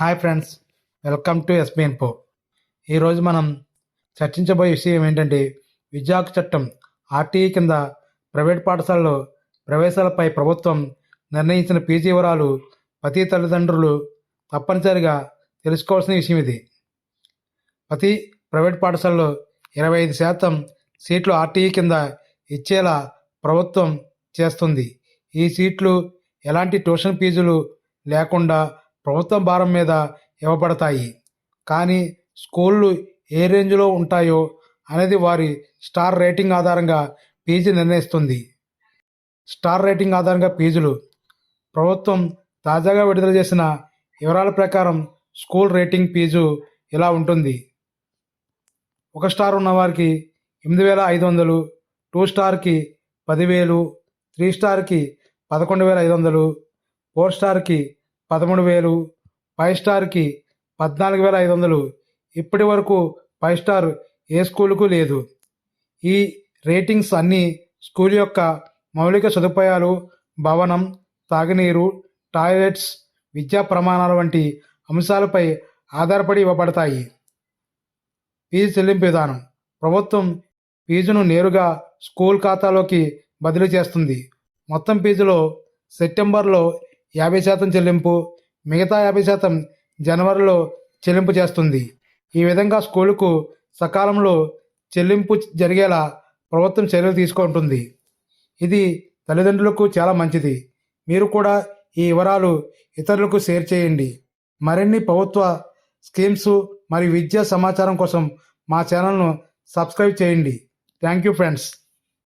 Hi friends welcome to SBN పో ఈరోజు మనం చర్చించబోయే విషయం ఏంటంటే విద్యా చట్టం ఆర్టీఈ కింద ప్రైవేట్ పాఠశాలలో ప్రవేశాలపై ప్రభుత్వం నిర్ణయించిన పీజీ వివరాలు ప్రతి తల్లిదండ్రులు తప్పనిసరిగా తెలుసుకోవాల్సిన విషయం ఇది. ప్రతి ప్రైవేట్ పాఠశాలలో ఇరవై ఐదు శాతం సీట్లు ఆర్టీఈ కింద ఇచ్చేలా ప్రభుత్వం చేస్తుంది. ఈ సీట్లు ఎలాంటి ట్యూషన్ ఫీజులు లేకుండా ప్రభుత్వం భారం మీద ఇవ్వబడతాయి. కానీ స్కూళ్ళు ఏ రేంజ్లో ఉంటాయో అనేది వారి స్టార్ రేటింగ్ ఆధారంగా ఫీజు నిర్ణయిస్తుంది. స్టార్ రేటింగ్ ఆధారంగా ఫీజులు. ప్రభుత్వం తాజాగా విడుదల చేసిన వివరాల ప్రకారం స్కూల్ రేటింగ్ ఫీజు ఇలా ఉంటుంది. ఒక స్టార్ ఉన్నవారికి ఎనిమిది వేల ఐదు వందలు టూ స్టార్కి పదివేలు త్రీ స్టార్కి పదకొండు వేల ఐదు వందలు ఫోర్ స్టార్కి పదమూడు వేలు. ఫైవ్ స్టార్కి పద్నాలుగు వేల ఐదు వందలు. ఇప్పటి వరకు ఫైవ్ స్టార్ ఏ స్కూలుకు లేదు. ఈ రేటింగ్స్ అన్నీ స్కూల్ యొక్క మౌలిక సదుపాయాలు భవనం తాగునీరు టాయిలెట్స్ విద్యా ప్రమాణాలు వంటి అంశాలపై ఆధారపడి ఇవ్వబడతాయి. ఫీజు చెల్లింపు విధానం. ప్రభుత్వం ఫీజును నేరుగా స్కూల్ ఖాతాలోకి బదిలీ చేస్తుంది. మొత్తం ఫీజులో సెప్టెంబర్లో యాభై శాతం చెల్లింపు మిగతా యాభై శాతం జనవరిలో చెల్లింపు చేస్తుంది. ఈ విధంగా స్కూలుకు సకాలంలో చెల్లింపు జరిగేలా ప్రభుత్వం చర్యలు తీసుకుంటుంది. ఇది తల్లిదండ్రులకు చాలా మంచిది. మీరు కూడా ఈ వివరాలు ఇతరులకు షేర్ చేయండి. మరిన్ని ప్రభుత్వ స్కీమ్స్ మరియు విద్యా సమాచారం కోసం మా ఛానల్ను సబ్స్క్రైబ్ చేయండి. Thank you friends.